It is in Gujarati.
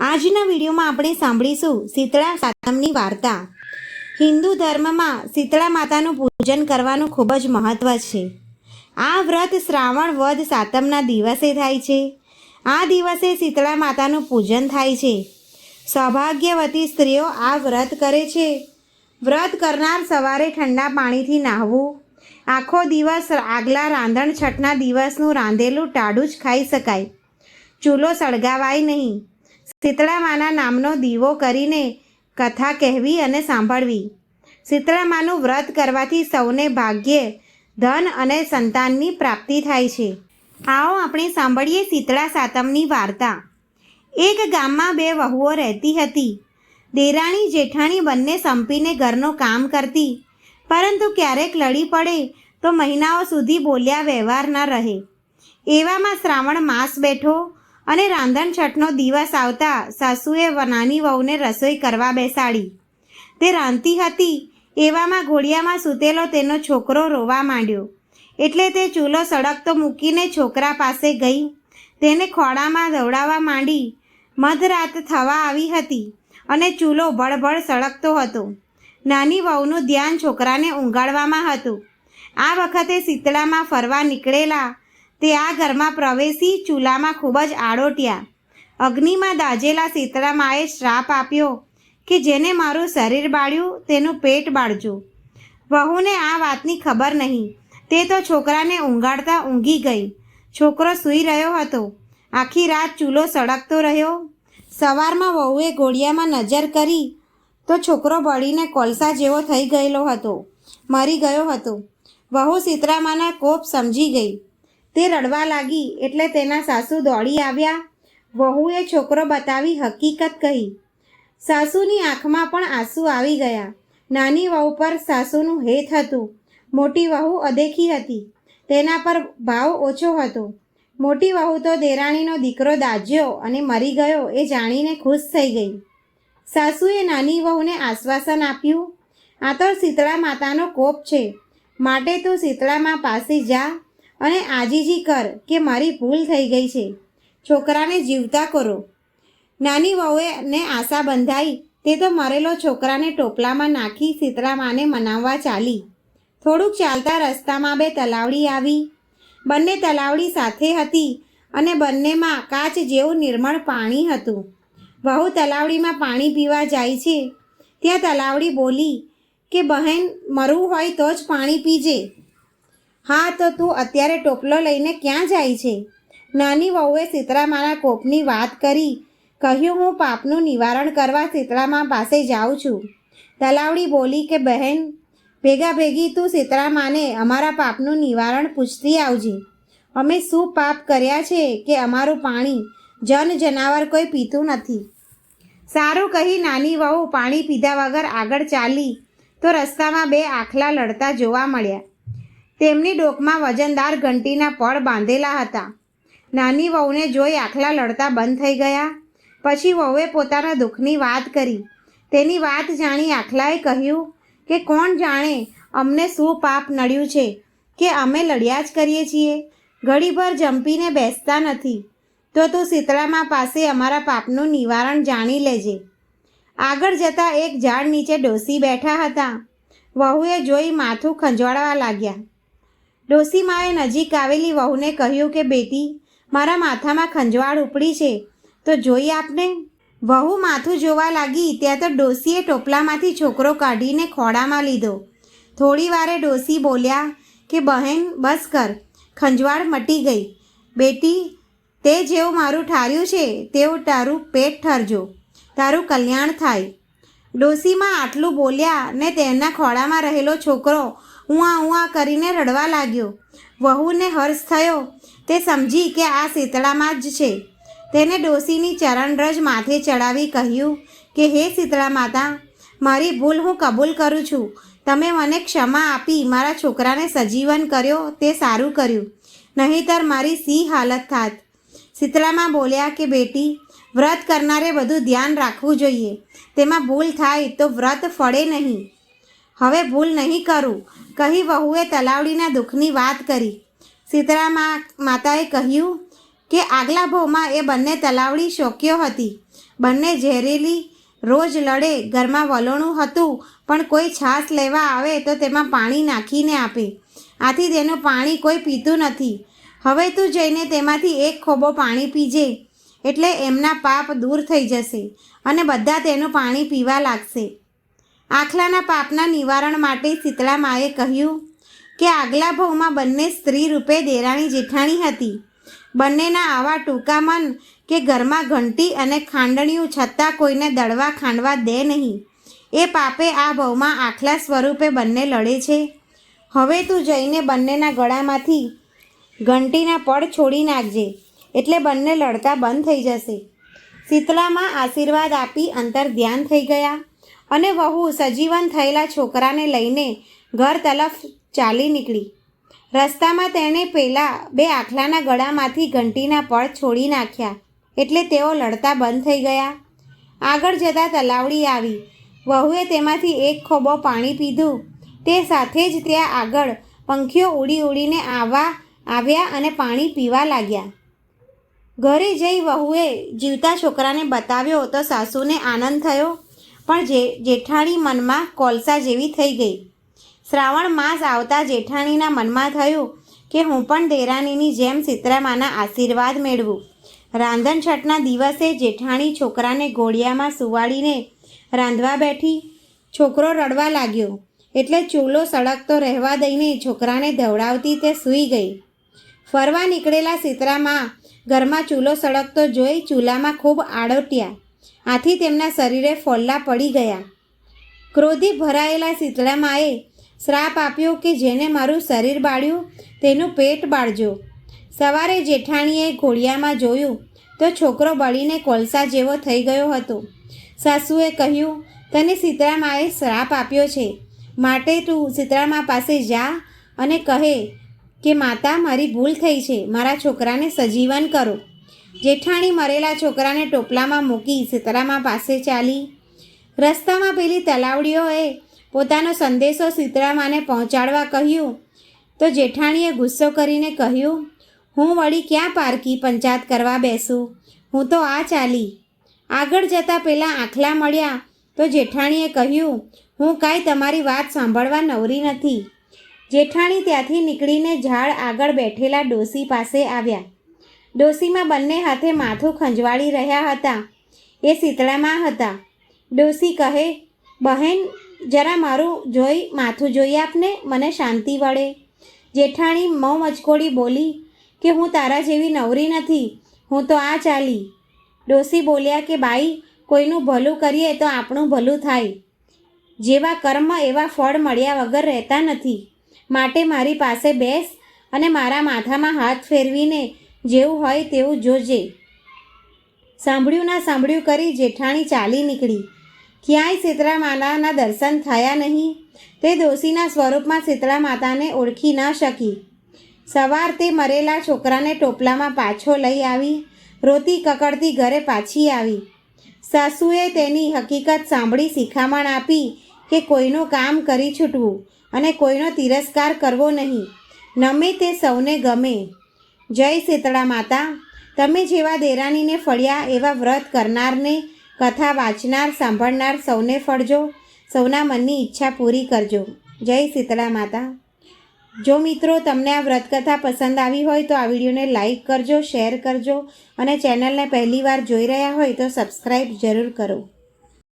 આજના વિડીયોમાં આપણે સાંભળીશું શીતળા સાતમની વાર્તા. હિન્દુ ધર્મમાં શીતળા માતાનું પૂજન કરવાનું ખૂબ જ મહત્ત્વ છે. આ વ્રત શ્રાવણ વદ સાતમના દિવસે થાય છે. આ દિવસે શીતળા માતાનું પૂજન થાય છે. સૌભાગ્યવતી સ્ત્રીઓ આ વ્રત કરે છે. વ્રત કરનાર સવારે ઠંડા પાણીથી નાહવું. આખો દિવસ આગલા રાંધણ છઠના દિવસનું રાંધેલું ટાળું જ ખાઈ શકાય. ચૂલો સળગાવાય નહીં. શીતળા માના નામનો દીવો કરીને કથા કહેવી અને સાંભળવી. શીતળામાનું વ્રત કરવાથી સૌને ભાગ્ય ધન અને સંતાનની પ્રાપ્તિ થાય છે. આવો આપણે સાંભળીએ શીતળા સાતમની વાર્તા. એક ગામમાં બે વહુઓ રહેતી હતી. દેરાણી જેઠાણી બંને સંપીને ઘરનું કામ કરતી. પરંતુ ક્યારેક લડી પડે તો મહિનાઓ સુધી બોલ્યા વ્યવહાર ન રહે. એવામાં શ્રાવણ માસ બેઠો અને રાંધણ છઠનો દિવસ આવતા સાસુએ નાની વહુને રસોઈ કરવા બેસાડી. તે રાંધતી હતી, એવામાં ઘોડિયામાં સૂતેલો તેનો છોકરો રોવા માંડ્યો. એટલે તે ચૂલો સળગતો મૂકીને છોકરા પાસે ગઈ. તેને ખોળામાં દવડાવવા માંડી. મધરાત થવા આવી હતી અને ચૂલો ભળભળ સળગતો હતો. નાની વહુનું ધ્યાન છોકરાને ઊંઘાડવામાં હતું. આ વખતે શીતળામાં ફરવા નીકળેલા તે આ ઘરમાં પ્રવેશી ચૂલામાં ખૂબ જ આડોટ્યા. અગ્નિમાં દાજેલા શીતળામાએ શ્રાપ આપ્યો કે જેને મારું શરીર બાળ્યું, તેનું પેટ બાળજો. વહુને આ વાતની ખબર નહીં. તે તો છોકરાને ઊંઘાડતા ઊંઘી ગઈ. છોકરો સૂઈ રહ્યો હતો. આખી રાત ચૂલો સળગતો રહ્યો. સવારમાં વહુએ ઘોડિયામાં નજર કરી તો છોકરો બળીને કોલસા જેવો થઈ ગયેલો હતો. મરી ગયો હતો. વહુ સીતરામાના કોપ સમજી ગઈ. તે રડવા લાગી એટલે તેના સાસુ દોડી આવ્યા. વહુએ છોકરો બતાવી હકીકત કહી. સાસુની આંખમાં પણ આંસુ આવી ગયા. નાની વહુ પર સાસુનું હેત હતું. મોટી વહુ અદેખી હતી. તેના પર ભાવ ઓછો હતો. મોટી વહુ તો દેરાણીનો દીકરો દાજ્યો અને મરી ગયો એ જાણીને ખુશ થઈ ગઈ. સાસુએ નાની વહુને આશ્વાસન આપ્યું, આ તો શીતળા માતાનો કોપ છે. માટે તું શીતળામાં પાસે જા. અને આજીજી કર કે મારી ભૂલ થઈ ગઈ છે. છોકરાને જીવતા કરો. નાની વહુએ ને આશા બંધાઈ, તે તો મરેલો છોકરાને ટોપલામાં નાખી સીતરામાને મનાવવા ચાલી. થોડુંક ચાલતા રસ્તામાં બે તલાવડી આવી. બંને તલાવડી સાથે હતી અને બંનેમાં કાચ જેવું નિર્મળ પાણી હતું. વહુ તલાવડીમાં પાણી પીવા જાય છે. ત્યાં તલાવડી બોલી કે, બહેન, મરવું હોય તો જ પાણી પીજે. હા, તો તું અત્યારે ટોપલો લઈને ક્યાં જાય છે? નાની વહુએ સીતરામાના કોપની વાત કરી. કહ્યું, હું પાપનું નિવારણ કરવા સીતરામા પાસે જાઉં છું. તલાવડી બોલી કે, બહેન, ભેગા ભેગી તું સીતરામાને અમારા પાપનું નિવારણ પૂછતી આવજે. અમે શું પાપ કર્યા છે કે અમારું પાણી જન જનાવર કોઈ પીતું નથી? સારું કહી નાની વહુ પાણી પીધા વગર આગળ ચાલી તો રસ્તામાં બે આખલા લડતા જોવા મળ્યા. તેમની ડોકમાં વજનદાર ઘંટીના પળ બાંધેલા હતા. નાની વહુને જોઈ આખલા લડતા બંધ થઈ ગયા. પછી વહુએ પોતાના દુઃખની વાત કરી. તેની વાત જાણી આખલાએ કહ્યું કે કોણ જાણે અમને શું પાપ નડ્યું છે, કે અમે લડ્યા જ કરીએ છીએ. ઘડીભર જંપીને બેસતા નથી. તો તું શીતળામાં પાસે અમારા પાપનું નિવારણ જાણી લેજે. આગળ જતાં એક ઝાડ નીચે ડોસી બેઠા હતા. વહુએ જોઈ માથું ખંજવાળવા લાગ્યા. ડોસીમાએ નજીક આવેલી વહુને કહ્યું કે, બેટી, મારા માથામાં ખંજવાળ ઉપડી છે, તો જોઈ આપને. વહુ માથું જોવા લાગી, ત્યાં તો ડોસીએ ટોપલામાંથી છોકરો કાઢીને ખોડામાં લીધો. થોડી વારે ડોસી બોલ્યા કે, બહેન, બસ કર, ખંજવાળ મટી ગઈ. બેટી, તે જેવું મારું ઠાર્યું છે, તેવું તારું પેટ ઠરજો. તારું કલ્યાણ થાય. ડોસીમાં આટલું બોલ્યા ને તેના ખોળામાં રહેલો છોકરો ઉઆ ઉઆ કરીને રડવા લાગ્યો. વહુને હર્ષ થયો. તે સમજી કે આ શીતળામાં જ છે. તેને ડોસીની ચરણરજ માથે ચડાવી કહ્યું કે, હે શીતળા માતા, મારી ભૂલ હું કબૂલ કરું છું. તમે મને ક્ષમા આપી મારા છોકરાને સજીવન કર્યો તે સારું કર્યું. નહીંતર મારી સી હાલત થાત. શીતળામાં બોલ્યા કે, બેટી, વ્રત કરનારે બધું ધ્યાન રાખવું જોઈએ. તેમાં ભૂલ થાય તો વ્રત ફળે નહીં. હવે ભૂલ નહીં કરું. કહી વહુએ તલાવડીના દુઃખની વાત કરી. સીતરા મા, માતાએ કહ્યું કે આગલા ભાવમાં એ બંને તલાવડી શોક્યો હતી. બંને ઝેરીલી, રોજ લડે, ઘરમાં વલોણું હતું, પણ કોઈ છાશ લેવા આવે તો તેમાં પાણી નાખીને આપે. આથી તેનું પાણી કોઈ પીતું નથી. હવે તું જઈને તેમાંથી એક ખોબો પાણી પીજે, એટલે એમના પાપ દૂર થઈ જશે અને બધા તેનું પાણી પીવા લાગશે. આખલાના પાપના નિવારણ માટે શીતળા માએ કહ્યું કે આગલા ભાવમાં બંને સ્ત્રી રૂપે દેરાણી જેઠાણી હતી. બંનેના આવા ટૂંકા મન કે ઘરમાં ઘંટી અને ખાંડણીયું છતાં કોઈને દળવા ખાંડવા દે નહીં. એ પાપે આ ભાવમાં આખલા સ્વરૂપે બંને લડે છે. હવે તું જઈને બંનેના ગળામાંથી ઘંટીના પડ છોડી નાખજે, એટલે બંને લડતા બંધ થઈ જશે. શીતળામાં આશીર્વાદ આપી અંતર ધ્યાન થઈ ગયા. અને વહુ સજીવન થયેલા છોકરાને લઈને ઘર તરફ ચાલી નીકળી. રસ્તામાં તેણે પહેલાં બે આખલાના ગળામાંથી ઘંટીના પળ છોડી નાખ્યા એટલે તેઓ લડતા બંધ થઈ ગયા. આગળ જતાં તલાવડી આવી. વહુએ તેમાંથી એક ખોબો પાણી પીધું. તે સાથે જ ત્યાં આગળ પંખીઓ ઉડી ઉડીને આવવા આવ્યા અને પાણી પીવા લાગ્યા. ઘરે જઈ વહુએ જીવતા છોકરાને બતાવ્યો તો સાસુને આનંદ થયો. પણ જે જેઠાણી મનમાં કોલસા જેવી થઈ ગઈ. શ્રાવણ માસ આવતા જેઠાણીના મનમાં થયું કે હું પણ દેરાણીની જેમ સીતરામાના આશીર્વાદ મેળવું. રાંધણ છઠના દિવસે જેઠાણી છોકરાને ઘોડિયામાં સુવાડીને રાંધવા બેઠી. છોકરો રડવા લાગ્યો. એટલે ચૂલો સળગતો રહેવા દઈને છોકરાને ધવડાવતી તે સૂઈ ગઈ. ફરવા નીકળેલા સીતરામાં ઘરમાં ચૂલો સળગતો જોઈ ચૂલામાં ખૂબ આડોટ્યા. આથી તેમના શરીરે ફોલ્લા પડી ગયા. ક્રોધી ભરાયેલા શીતળામાએ શ્રાપ આપ્યો કે જેને મારું શરીર બાળ્યું, તેનું પેટ બાળજો. સવારે જેઠાણીએ ઘોડિયામાં જોયું તો છોકરો બળીને કોલસા જેવો થઈ ગયો હતો. સાસુએ કહ્યું, તને સીતરામાએ શ્રાપ આપ્યો છે. માટે તું સીતરામા પાસે જા અને કહે કે, માતા, મારી ભૂલ થઈ છે. મારા છોકરાને સજીવન કરો. જેઠાણી મરેલા છોકરાને ટોપલામાં મૂકી સીતરામા પાસે ચાલી. રસ્તામાં પેલી તલાવડીઓએ પોતાનો સંદેશો સીતરામાને પહોંચાડવા કહ્યું. તો જેઠાણીએ ગુસ્સો કરીને કહ્યું, હું વળી ક્યાં પારકી પંચાયત કરવા બેસું? હું તો આ ચાલી. આગળ જતાં પહેલાં આખલા મળ્યા. તો જેઠાણીએ કહ્યું, હું કાંઈ તમારી વાત સાંભળવા નવરી નથી. જેઠાણી ત્યાંથી નીકળીને ઝાડ આગળ બેઠેલા ડોસી પાસે આવ્યા. ડોસીમાં બંને હાથે માથું ખંજવાળી રહ્યા હતા. એ શીતળામાં હતા. ડોસી કહે, બહેન, જરા મારું જોઈ, માથું જોઈ આપને, મને શાંતિ વળે. જેઠાણી મઉ મચકોડી બોલી, કે હું તારા જેવી નવરી નથી, હું તો આ ચાલી. ડોસી બોલ્યા કે, બાઈ, કોઈનું ભલું કરીએ તો આપણું ભલું થાય. જેવા કર્મ એવા ફળ મળ્યા વગર રહેતા નથી. માટે મારી પાસે બેસ અને મારા માથામાં હાથ ફેરવીને જેવું હોય તેવું જોજે. સાંભળ્યું ના સાંભળ્યું કરી જેઠાણી ચાલી નીકળી. ક્યાંય શીતળા માતાના દર્શન થયા નહીં. તે દોશીના સ્વરૂપમાં શીતળા માતાને ઓળખી ન શકી. સવાર તે મરેલા છોકરાને ટોપલામાં પાછો લઈ આવી. રોતી કકડતી ઘરે પાછી આવી. સાસુએ તેની હકીકત સાંભળી શિખામણ આપી કે કોઈનું કામ કરી છૂટવું અને કોઈનો તિરસ્કાર કરવો નહીં. નમે તે સૌને ગમે. જય શીતળા માતા. તમે જેવા દેરાણીને ફળ્યા એવા વ્રત કરનારને કથા વાંચનાર, સાંભળનાર સૌને ફળજો. સૌના મનની ઈચ્છા પૂરી કરજો. જય શીતળા માતા. જો મિત્રો તમને આ વ્રતકથા પસંદ આવી હોય તો આ વિડીયોને લાઈક કરજો, શેર કરજો અને ચેનલને પહેલીવાર જોઈ રહ્યા હોય તો સબસ્ક્રાઈબ જરૂર કરો.